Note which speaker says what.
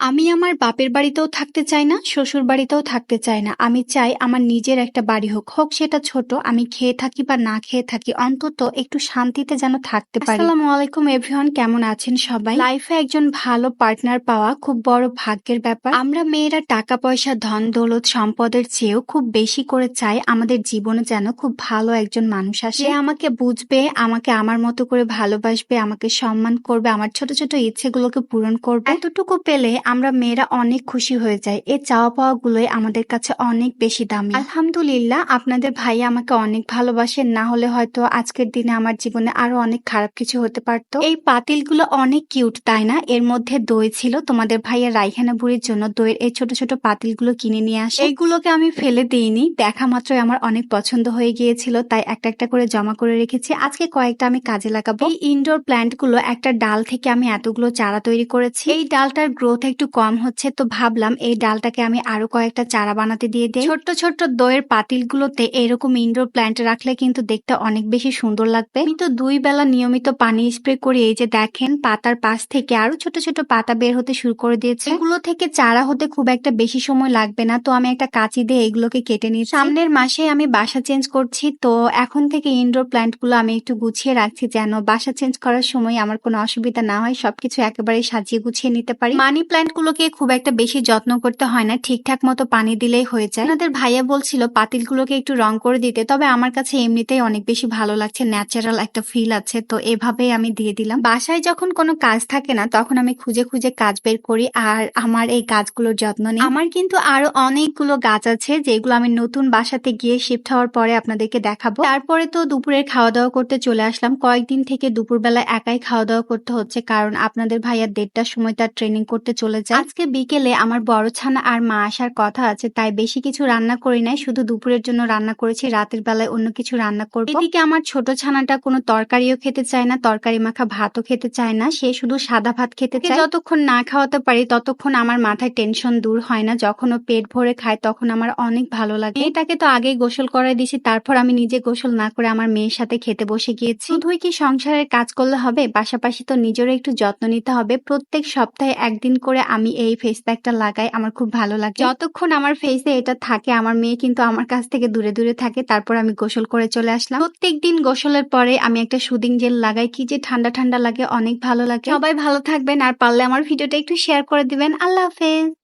Speaker 1: আমি আমার বাপের বাড়িতেও থাকতে চাই না, শ্বশুর বাড়িতেও থাকতে চাই না। আমি চাই আমার নিজের একটা বাড়ি হোক। হোক সেটা ছোট, আমি খেয়ে থাকি বা না খেয়ে থাকি, অন্তত একটু শান্তিতে যেন থাকতে পারি। আসসালামু আলাইকুম এভরিওয়ান, কেমন আছেন সবাই? লাইফে একজন ভালো পার্টনার পাওয়া খুব বড় ভাগ্যের ব্যাপার। আমরা মেয়েরা টাকা পয়সা, ধন দৌলত, সম্পদের চেয়েও খুব বেশি করে চাই আমাদের জীবনে যেন খুব ভালো একজন মানুষ আসে। আমাকে বুঝবে, আমাকে আমার মতো করে ভালোবাসবে, আমাকে সম্মান করবে, আমার ছোট ছোট ইচ্ছেগুলোকে পূরণ করবে। এতটুকু পেলে আমরা মেয়েরা অনেক খুশি হয়ে যাই। এই চাওয়া পাওয়া গুলোই আমাদের কাছে অনেক বেশি দামি। আলহামদুলিল্লাহ, আপনাদের ভাই আমাকে অনেক ভালোবাসেন না হলে হয়তো আজকের দিনে আমার জীবনে আরও অনেক খারাপ কিছু হতে পারতো। এই পাতিলগুলো অনেক কিউট, তাই না? এর মধ্যে দই ছিল, তোমাদের ভাইয়ের রাইখানা বুড়ির জন্য দইয়ের এই ছোট ছোট পাতিলগুলো কিনে নিয়ে আসে। এইগুলোকে আমি ফেলে দিইনি, দেখা মাত্রই আমার অনেক পছন্দ হয়ে গিয়েছিল, তাই একটা একটা করে জমা করে রেখেছি। আজকে কয়েকটা আমি কাজে লাগাবো। এই ইনডোর প্ল্যান্টগুলো একটা ডাল থেকে আমি এতগুলো চারা তৈরি করেছি। এই ডালটার গ্রোথ একটু কম হচ্ছে, তো ভাবলাম এই ডালটাকে আমি আরও কয়েকটা চারা বানাতে দিয়ে দিই। ছোট্ট ছোট্ট দইয়ের পাতিলগুলোতে এরকম ইনডোর প্ল্যান্ট রাখলে কিন্তু দেখতে অনেক বেশি সুন্দর লাগবে। আমি তো দুই বেলা নিয়মিত পানি স্প্রে করি, এই যে দেখেন, পাতার পাশ থেকে আরও ছোট ছোট পাতা বের হতে শুরু করে দিয়েছে। এগুলো থেকে চারা হতে খুব একটা বেশি সময় লাগবে না, তো আমি একটা কাঁচি দিয়ে এগুলোকে কেটে নিই সামনের মাসে আমি বাসা চেঞ্জ করছি, তো এখন থেকে ইনডোর প্ল্যান্টগুলো আমি একটু গুছিয়ে রাখছি, যেন বাসা চেঞ্জ করার সময় আমার কোনো অসুবিধা না হয়, সবকিছু একেবারে সাজিয়ে গুছিয়ে নিতে পারি। মানি প্ল্যান্ট গুলোকে খুব একটা বেশি যত্ন করতে হয় না, ঠিকঠাক মতো পানি দিলেই হয়ে যায়। আমাদের ভাইয়া বলছিল পাতিলগুলোকে একটু রং করে দিতে, তবে আমার কাছে এমনিতেই অনেক বেশি ভালো লাগছে ন্যাচারাল একটা ফিল আছে, তো এভাবেই আমি দিয়ে দিলাম। বাসায় যখন কোনো কাজ থাকে না, তখন আমি খুঁজে খুঁজে কাজ বের করি, আর আমার এই গাছগুলোর যত্ন নিই। আমার কিন্তু আরও অনেকগুলো গাছ আছে, যেগুলো আমি নতুন বাসাতে গিয়ে শিফট হওয়ার পরে আপনাদেরকে দেখাবো। তারপরে তো দুপুরের খাওয়া দাওয়া করতে চলে আসলাম। কয়েকদিন থেকে দুপুরবেলা একাই খাওয়া দাওয়া করতে হচ্ছে, কারণ আপনাদের ভাইয়া দেড়টার সময় তার ট্রেনিং করতে চলে যায় আজকে বিকেলে আমার বড় ছানা আর মা আসার কথা আছে তাই বেশি কিছু রান্না করি নাই শুধু দুপুরের জন্য রান্না করেছি রাতের বেলায় অন্য কিছু রান্না করব। এদিকে আমার ছোট ছানাটা কোনো তরকারিও খেতে চায় না তরকারি মাখা ভাতও খেতে চায় না সে শুধু সাদা ভাত খেতে চায়। যতক্ষণ না খাওয়াতে পারি ততক্ষণ আমার মাথায় টেনশন দূর হয় না যখন ও পেট ভরে খায় তখন আমার অনেক ভালো লাগে। এটাকে তো আগেই গোসল করাই দিছি তারপর আমি নিজে গোসল না করে আমার মেয়ের সাথে খেতে বসে গিয়েছি। শুধুই কি সংসারের কাজ করলে হবে? পাশাপাশি তো নিজেরও একটু যত্ন নিতে হবে। প্রত্যেক সপ্তাহে একদিন করে আমি এই ফেস প্যাকটা লাগাই, আমার খুব ভালো লাগে। যতক্ষণ আমার ফেসে এটা থাকে, আমার মেয়ে কিন্তু আমার কাছ থেকে দূরে দূরে থাকে, তারপর আমি গোসল করে চলে আসলাম। প্রত্যেক দিন গোসলের পরে আমি একটা সুদিং জেল লাগাই, কি যে ঠান্ডা ঠান্ডা লাগে, অনেক ভালো লাগে। সবাই ভালো থাকবেন, আর পারলে আমার ভিডিওটা একটু শেয়ার করে দিবেন। আল্লাহ হাফেজ।